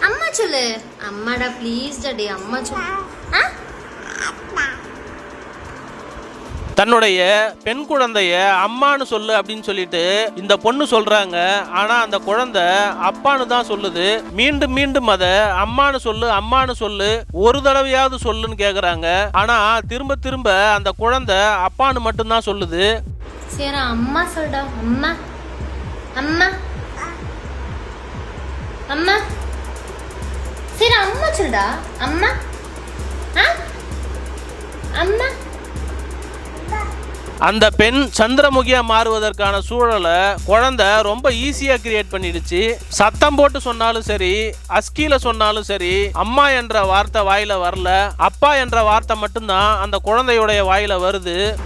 அம்மா சொல்லு. அம்மாடா please daddy அம்மா சொல்லு தன்னுடைய பெண் குழந்தைய அம்மான்னு சொல்லு அப்படின்னு சொல்லிட்டு இந்த பொண்ணு சொல்றாங்க. ஆனா அந்த குழந்தை அப்பான்னு தான் சொல்லுது. மீண்டும் மீண்டும் அதை அம்மான்னு சொல்லு அம்மான்னு சொல்லு ஒரு தடவையாவது சொல்லுன்னு கேக்குறாங்க. ஆனா திரும்ப திரும்ப அந்த குழந்தை அப்பான்னு மட்டும்தான் சொல்லுது. சரி அம்மா சொல்டா. அம்மா. அம்மா. அம்மா. சொல்டா அம்மா. ஆ? அம்மா. அந்த பெண் சந்திரமுகியா மாறுவதற்கான சூழலை குழந்தை ரொம்ப ஈஸியா கிரியேட் பண்ணிடுச்சு. சத்தம் போட்டு சொன்னாலும் சரி அஸ்கில சொன்னாலும் சரி அம்மா என்ற வார்த்தை வாயில வரல. அப்பா என்ற வார்த்தை மட்டும்தான் அந்த குழந்தையுடைய வாயில வருது.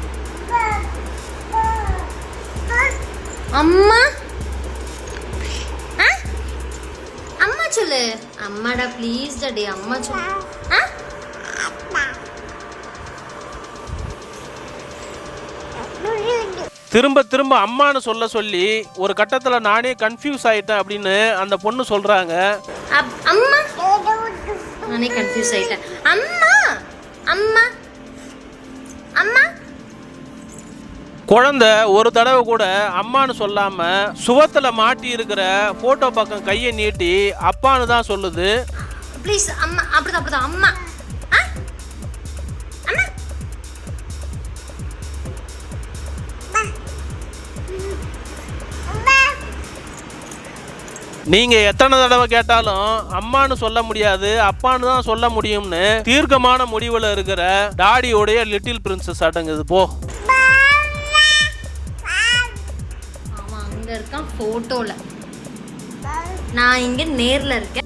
அம்மா. சொல்லு அம்மாடா ப்ளீஸ் டாடி அம்மா சொல்லு ஆ திரும்ப திரும்ப அம்மான்னு சொல்ல சொல்லி ஒரு கட்டத்துல நானே கன்ஃபியூஸ் ஆயிட்டேன் அப்படின்னு அந்த பொண்ணு சொல்றாங்க. அம்மா? நானே கன்ஃபியூஸ் ஆயிட்டேன். அம்மா? அம்மா? குழந்தை ஒரு தடவை கூட அம்மான்னு சொல்லாம சுவத்துல மாட்டி இருக்கிற போட்டோ பக்கம் கையை நீட்டி அப்பான்னு தான் சொல்லுது. ப்ளீஸ் அம்மா அப்படிதான் அப்படிதான். அம்மா. ஆ? அம்மா. நீங்க எத்தனை தடவை கேட்டாலும் அம்மான்னு சொல்ல முடியாது அப்பான்னு தான் சொல்ல முடியும்னு தீர்க்கமான முடிவுல இருக்கிற டாடியோடைய லிட்டில் பிரின்சஸ் அடங்குது போ. இருக்கான் ஃபோட்டோவில் நான் இங்க நேர்ல இருக்கேன்.